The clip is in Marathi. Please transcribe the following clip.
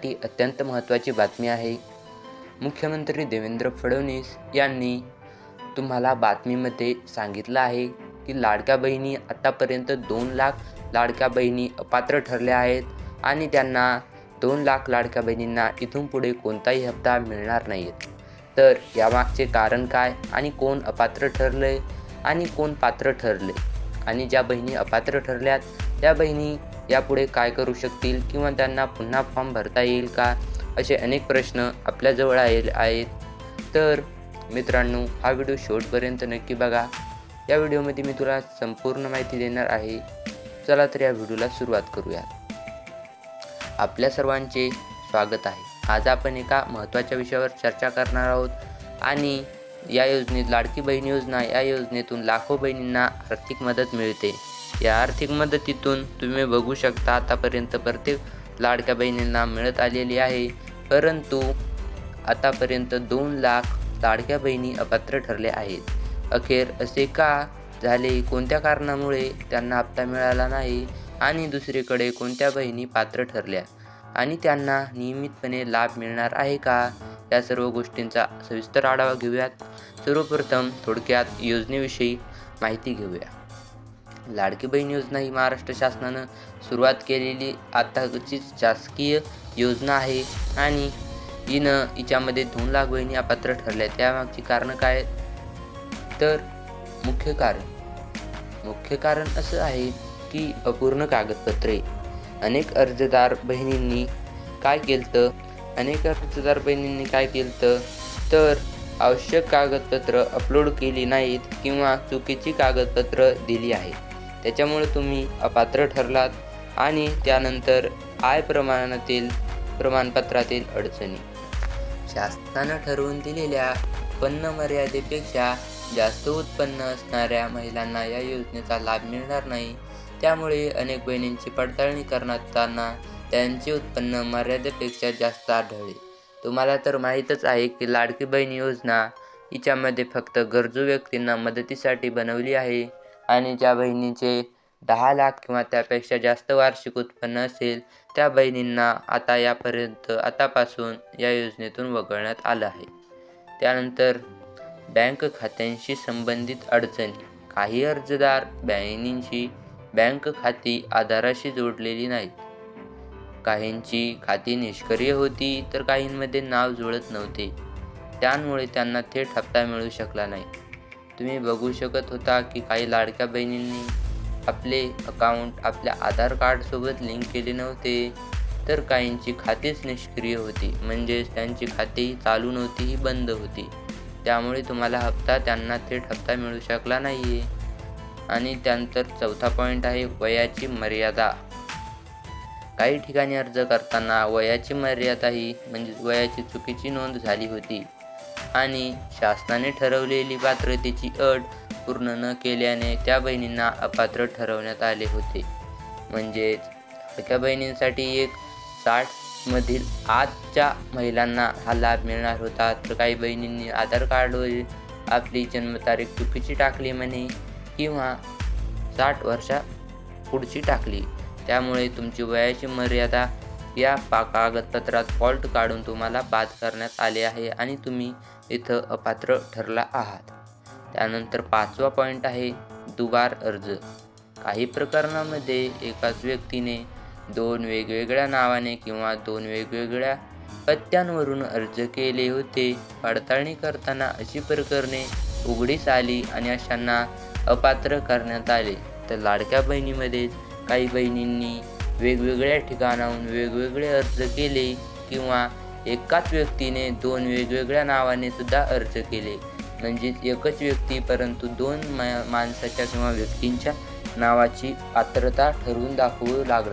शेतकऱ्यांसाठी अत्यंत महत्त्वाची बातमी आहे. मुख्यमंत्री देवेंद्र फडणवीस यांनी तुम्हाला बातमीमध्ये सांगितलं आहे की लाडक्या बहिणी आत्तापर्यंत दोन लाख लाडक्या बहिणी अपात्र ठरल्या आहेत आणि त्यांना दोन लाख लाडक्या बहिणींना इथून पुढे कोणताही हप्ता मिळणार नाही आहेत तर यामागचे कारण काय आणि कोण अपात्र ठरले आणि कोण पात्र ठरले आणि ज्या बहिणी अपात्र ठरल्यात त्या बहिणी यापुढे काय करू शकतील किंवा त्यांना पुन्हा फॉर्म भरता येईल का? असे अनेक प्रश्न आपल्याजवळ आहे आहेत. तर मित्रांनो हा व्हिडिओ शेवटपर्यंत नक्की बघा. या व्हिडिओमध्ये मी तुला संपूर्ण माहिती देणार आहे. चला तर या व्हिडिओला सुरुवात करूया. आपल्या सर्वांचे स्वागत आहे. आज आपण एका महत्त्वाच्या विषयावर चर्चा करणार आहोत आणि या योजनेत लाडकी बहीण योजना या योजनेतून लाखो बहिणींना आर्थिक मदत मिळते. या आर्थिक मदतीतून तुम्ही बघू शकता आतापर्यंत प्रत्येक लाडक्या बहिणींना मिळत आलेली आहे. परंतु आतापर्यंत दोन लाख लाडक्या बहिणी अपात्र ठरल्या आहेत. अखेर असे का झाले? कोणत्या कारणामुळे त्यांना हप्ता मिळाला नाही? आणि दुसरीकडे कोणत्या बहिणी पात्र ठरल्या? आणि त्यांना नियमितपणे लाभ मिळणार आहे का? या सर्व गोष्टींचा सविस्तर आढावा घेऊयात. सर्वप्रथम थोडक्यात योजनेविषयी माहिती घेऊया. लाडकी बहीण योजना ही महाराष्ट्र शासनानं सुरुवात केलेली आताचीच शासकीय योजना आहे. आणि हिनं हिच्यामध्ये दोन लाख बहिणी अपात्र ठरल्या. त्यामागची कारणं काय तर मुख्य कारण. मुख्य कारण असं आहे की अपूर्ण कागदपत्रे. अनेक अर्जदार बहिणींनी काय केलं अनेक अर्जदार बहिणींनी काय केलं तर आवश्यक कागदपत्र अपलोड केली नाहीत किंवा चुकीची कागदपत्र दिली आहेत. त्याच्यामुळे तुम्ही अपात्र ठरलात आणि त्यानंतर आय प्रमाणातील प्रमाणपत्रातील अडचणी. शासनानं ठरवून दिलेल्या उत्पन्न मर्यादेपेक्षा जास्त उत्पन्न असणाऱ्या महिलांना या योजनेचा लाभ मिळणार नाही. त्यामुळे अनेक बहिणींची पडताळणी करताना त्यांचे उत्पन्न मर्यादेपेक्षा जास्त आढळले. तुम्हाला तर माहीतच आहे की लाडकी बहीण योजना हिच्यामध्ये फक्त गरजू व्यक्तींना मदतीसाठी बनवली आहे. आणि ज्या बहिणीचे दहा लाख किंवा त्यापेक्षा जास्त वार्षिक उत्पन्न असेल त्या बहिणींना आता यापर्यंत आतापासून या योजनेतून वगळण्यात आलं आहे. त्यानंतर बँक खात्यांशी संबंधित अडचणी. काही अर्जदार बहिणींची बँक खाती आधाराशी जोडलेली नाहीत. काहींची खाती निष्क्रिय होती तर काहींमध्ये नाव जुळत नव्हते. त्यामुळे त्यांना थेट हप्ता मिळू शकला नाही. तुम्ही बघू शकत होता की काही लाडक्या बहिणींनी आपले अकाउंट आपल्या आधार कार्डसोबत लिंक केले नव्हते. तर काहींची खातीच निष्क्रिय होती. म्हणजेच त्यांची खाती चालू नव्हती ही बंद होती. त्यामुळे तुम्हाला हप्ता त्यांना थेट हप्ता मिळू शकला नाही आहे आणि त्यानंतर चौथा पॉईंट आहे वयाची मर्यादा. काही ठिकाणी अर्ज करताना वयाची मर्यादा ही म्हणजे वयाची चुकीची नोंद झाली होती. आणि शासनाने ठरवलेली पात्रतेची अट पूर्ण न केल्याने त्या बहिणींना अपात्र ठरवण्यात आले होते. म्हणजेच लाडक्या बहिणींसाठी एक साठमधील आजच्या महिलांना हा लाभ मिळणार होता. तर काही बहिणींनी आधार कार्डवर आपली जन्मतारीख चुकीची टाकली म्हणे किंवा साठ वर्षा पुढची टाकली. त्यामुळे तुमची वयाची मर्यादा या पा कागदपत्रात फॉल्ट काढून तुम्हाला बाद करण्यात आले आहे आणि तुम्ही इथं अपात्र ठरला आहात. त्यानंतर पाचवा पॉईंट आहे दुबार अर्ज. काही प्रकरणामध्ये एकाच व्यक्तीने दोन वेगवेगळ्या नावाने किंवा दोन वेगवेगळ्या पत्त्यांवरून अर्ज केले होते. पडताळणी करताना अशी प्रकरणे उघडीस आली आणि अशांना अपात्र करण्यात आले. तर लाडक्या बहिणीमध्ये काही बहिणींनी वेगवेगळ्या ठिकाणाहून वेगवेगळे अर्ज केले किंवा एकाच व्यक्तीने दोन वेगवेगळ्या नावाने सुद्धा अर्ज केले. म्हणजेच एकच व्यक्ती परंतु दोन माणसाच्या किंवा व्यक्तींच्या नावाची पात्रता ठरवून दाखवू लागलं.